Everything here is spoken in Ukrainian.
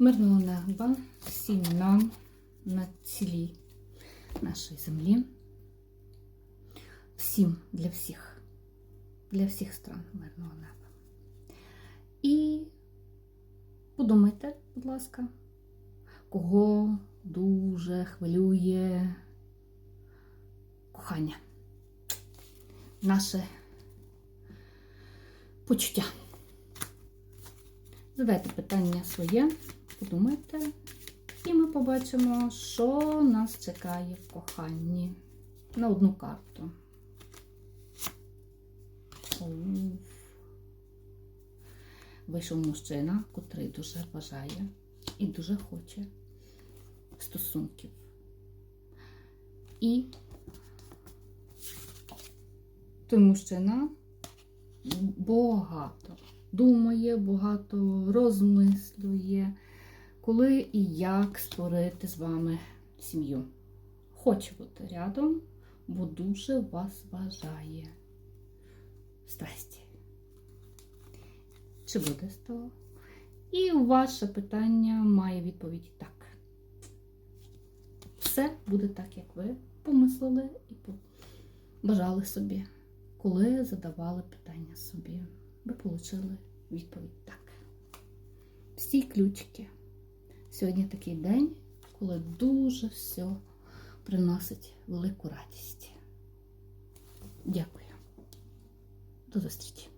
Мирного неба всім нам на цілій нашій землі. Всім для всіх, для всіх стран мирного неба. І подумайте, будь ласка, кого дуже хвилює кохання, наше почуття. Задайте питання своє, подумайте, і ми побачимо, що нас чекає в коханні на одну карту. Вийшов мужчина, котрий дуже бажає і дуже хоче стосунків. І той мужчина багато думає, багато розмислює, коли і як створити з вами сім'ю. Хоче бути рядом, бо дуже вас бажає страсті. Чи буде з того? І ваше питання має відповідь так. Все буде так, як ви помислили і бажали собі, коли задавали питання собі. Ви отримали відповідь так. Всі ключики. Сьогодні такий день, коли дуже все приносить велику радість. Дякую. До зустрічі!